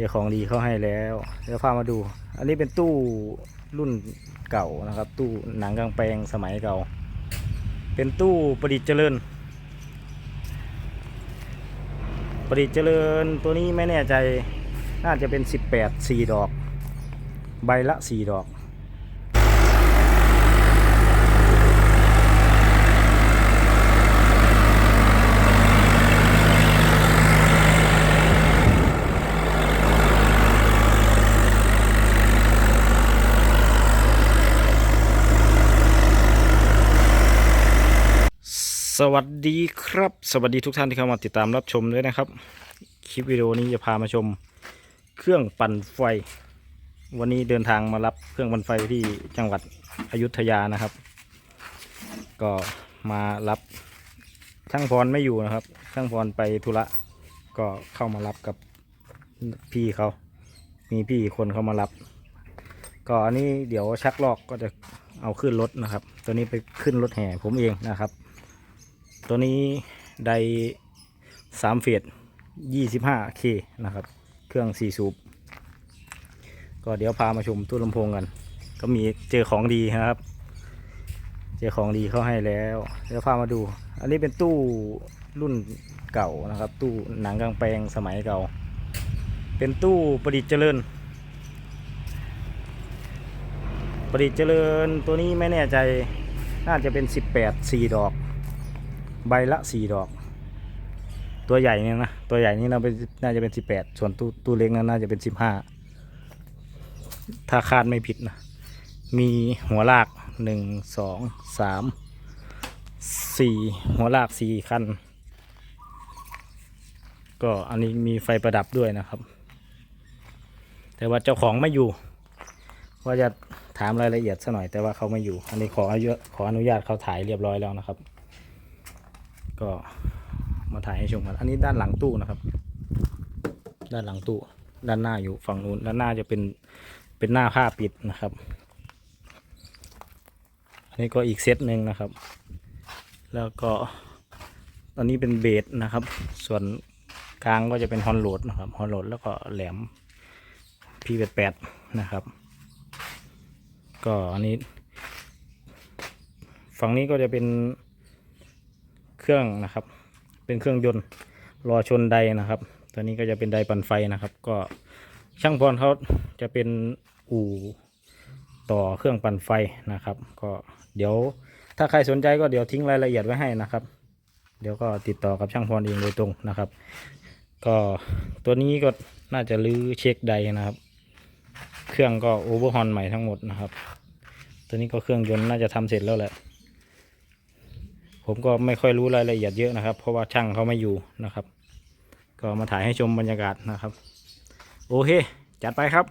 เจอของดีเข้าให้แล้วเดี๋ยวพามาดู อันนี้เป็นตู้รุ่นเก่านะครับ ตู้หนังกลางแปลงสมัยเก่า เป็นตู้ประดิษฐ์เจริญ ประดิษฐ์เจริญตัวนี้ไม่แน่ใจน่าจะเป็น 18 4 ดอก ใบละ 4 ดอก สวัสดีครับ สวัสดีทุกท่านที่เข้ามาติดตามรับชมด้วยนะครับ คลิปวิดีโอนี้จะพามาชม เครื่องปั่นไฟ วันนี้เดินทางมารับเครื่องปั่นไฟที่จังหวัดอยุธยานะครับ ก็มารับช่างพรไม่อยู่นะครับ ช่างพรไปธุระก็เข้ามารับกับพี่เขามีพี่อีกคนเข้ามารับ ก็อันนี้เดี๋ยวชักลอกก็จะเอาขึ้นรถนะครับ ตัวนี้ไปขึ้นรถแห่ผมเองนะครับ ตัวนี้ไดสามเฟียดยี่สิบห้าเคนะครับ เครื่องสี่สูบ ก็เดี๋ยวพามาชมตู้ลำโพงกัน ก็มีเจอของดีครับ เจอของดีเข้าให้แล้ว เดี๋ยวพามาดู อันนี้เป็นตู้รุ่นเก่านะครับ ตู้หนังกลางแปลงสมัยเก่า เป็นตู้ประดิษฐ์เจริญ ประดิษฐ์เจริญตัวนี้ไม่แน่ใจ น่าจะเป็น 18 4 ดอก ใบละสี่ดอก ตัวใหญ่เนี่ยนะตัวใหญ่นี่น่าเป็นน่าจะเป็นสิบแปดส่วนตู้ตู้เล็กนั้นน่าจะเป็นสิบห้าถ้าคาดไม่ผิดนะมีหัวลากหนึ่งสองสามสี่หัวลากสี่คัน ก็อันนี้มีไฟประดับด้วยนะครับ แต่ว่าเจ้าของไม่อยู่ว่าจะถามรายละเอียดซะหน่อยแต่ว่าเขาไม่อยู่ อันนี้ขออนุญาตขออนุญาตเขาถ่ายเรียบร้อยแล้วนะครับ ก็มาถ่ายให้ชมกันอันนี้ด้านหลังตู้นะครับ ด้านหลังตู้ ด้านหน้าอยู่ฝั่งนู้นด้านหน้าจะเป็นเป็นหน้าผ้าปิดนะครับ อันนี้ก็อีกเซตหนึ่งนะครับ แล้วก็ตอนนี้เป็นเบสนะครับ ส่วนกลางก็จะเป็นฮอนโหลดนะครับฮอนโหลดแล้วก็แหลมพีแปดแปดนะครับ ก็อันนี้ ฝั่งนี้ก็จะเป็น เครื่องนะครับ เป็นเครื่องยนต์รอชนไดนะครับ ตัวนี้ก็จะเป็นไดปั่นไฟนะครับ ก็ช่างพรเขาจะเป็นอู่ต่อเครื่องปั่นไฟนะครับ ก็เดี๋ยวถ้าใครสนใจก็เดี๋ยวทิ้งรายละเอียดไว้ให้นะครับ เดี๋ยวก็ติดต่อกับช่างพรเองโดยตรงนะครับ ก็ตัวนี้ก็น่าจะลื้อเช็คไดนะครับ เครื่องก็โอเวอร์ฮอนใหม่ทั้งหมดนะครับ ตัวนี้ก็เครื่องยนต์น่าจะทำเสร็จแล้วแหละ ผมก็ไม่ค่อยรู้รายละเอียดเยอะนะครับ เพราะว่าช่างเขาไม่อยู่นะครับ ก็มาถ่ายให้ชมบรรยากาศนะครับ โอเค จัดไปครับ